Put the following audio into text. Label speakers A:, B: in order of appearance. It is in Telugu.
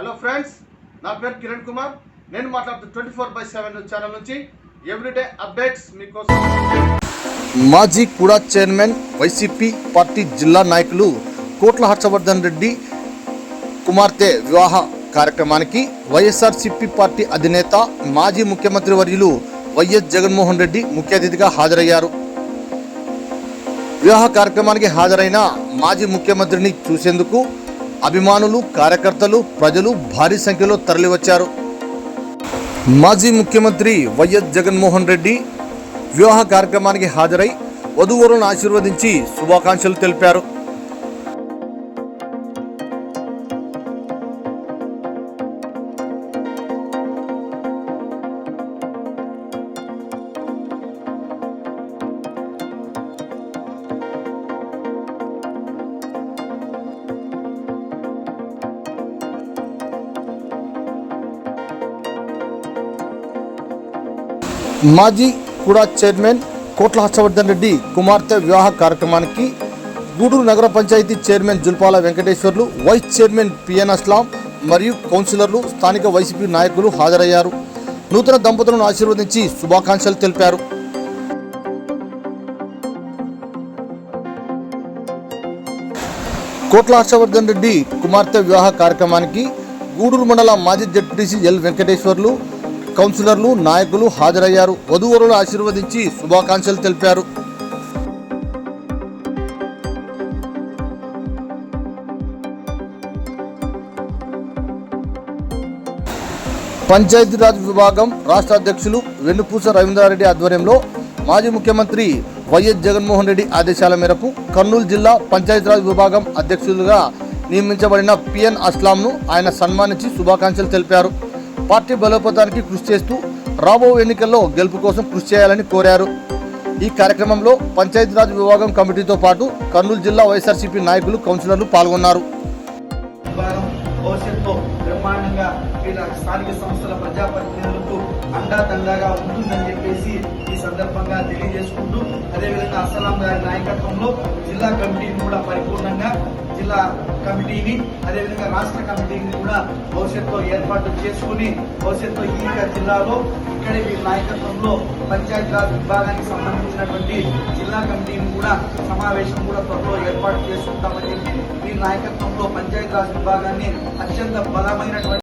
A: హలో ఫ్రెండ్స్ నా పేరు కిరణ్ కుమార్. నేను మాట్లాడుతూ twenty four by seven channel నుంచి ఎవ్రీడే అప్డేట్స్ మీకోసం.
B: మాజీ కూడా చైర్మన్ వైసీపీ పార్టీ జిల్లా నాయకులు కోట్ల హర్షవర్ధన్ రెడ్డి కుమార్తె వివాహ కార్యక్రమానికి వైఎస్ఆర్సీపీ పార్టీ అధినేత మాజీ ముఖ్యమంత్రి వర్యులు వైఎస్ జగన్మోహన్ రెడ్డి ముఖ్య అతిథిగా హాజరయ్యారు. వివాహ కార్యక్రమానికి హాజరైన మాజీ ముఖ్యమంత్రిని చూసేందుకు అభిమానులు కార్యకర్తలు ప్రజలు భారీ సంఖ్యలో తరలివచ్చారు. మాజీ ముఖ్యమంత్రి వైఎస్ జగన్మోహన్ రెడ్డి వివాహ కార్యక్రమానికి హాజరై వధువరులను ఆశీర్వదించి శుభాకాంక్షలు తెలిపారు. మాజీ కూడా చైర్మన్ కోట్ల హర్షవర్ధన్ రెడ్డి కుమార్తె వివాహ కార్యక్రమానికి గూడూరు నగర panchayat chairman Julpala Venkateswarlu vice chairman PN Aslam మరియు కౌన్సిలర్లు స్థానిక వైసీపీ నాయకులు హాజరయ్యారు. నూతన దంపతులను ఆశీర్వదించి శుభాకాంక్షలు తెలిపారు. కోట్ల హర్షవర్ధన్ రెడ్డి కుమార్తె వివాహ కార్యక్రమానికి గూడూరు మండల మాజీ జడ్పీటీసీ ఎల్ వెంకటేశ్వర్లు కౌన్సిలర్లు నాయకులు హాజరయ్యారు. వధువరులు ఆశీర్వదించి శుభాకాంక్షలు తెలిపారు. పంచాయతీరాజ్ విభాగం రాష్ట్ర అధ్యక్షులు వెన్నుపూస రవీంద్రారెడ్డి ఆధ్వర్యంలో మాజీ ముఖ్యమంత్రి వైఎస్ జగన్మోహన్ రెడ్డి ఆదేశాల మేరకు కర్నూలు జిల్లా పంచాయతీరాజ్ విభాగం అధ్యక్షులుగా నియమించబడిన పిఎన్ అస్లాంను ఆయన సన్మానించి శుభాకాంక్షలు తెలిపారు. పార్టీ బలోపేతానికి కృషి చేస్తూ రాబో ఎన్నికల్లో గెలుపు కోసం కృషి చేయాలని కోరారు. ఈ కార్యక్రమంలో పంచాయతీరాజ్ విభాగం కమిటీతో పాటు కర్నూలు జిల్లా వైఎస్ఆర్సీపీ నాయకులు కౌన్సిలర్లు పాల్గొన్నారు.
C: భవిష్యత్తులో బ్రహ్మాండంగా స్థానిక సంస్థల ప్రజాప్రతినిధులకు అండాదండాగా ఉంటుందని చెప్పేసి ఈ సందర్భంగా తెలియజేసుకుంటూ అదేవిధంగా అస్సలాం గారి నాయకత్వంలో జిల్లా కమిటీని కూడా పరిపూర్ణంగా జిల్లా కమిటీని అదేవిధంగా రాష్ట్ర కమిటీని కూడా భవిష్యత్తులో ఏర్పాటు చేసుకుని భవిష్యత్తులో ఈ జిల్లాలో ఇక్కడే వీరి నాయకత్వంలో పంచాయతీరాజ్ విభాగానికి సంబంధించినటువంటి జిల్లా కమిటీని కూడా సమావేశం కూడా త్వరలో ఏర్పాటు చేసుకుంటామని చెప్పి వీరి నాయకత్వంలో పంచాయతీరాజ్ విభాగాన్ని అత్యంత బలమైనటువంటి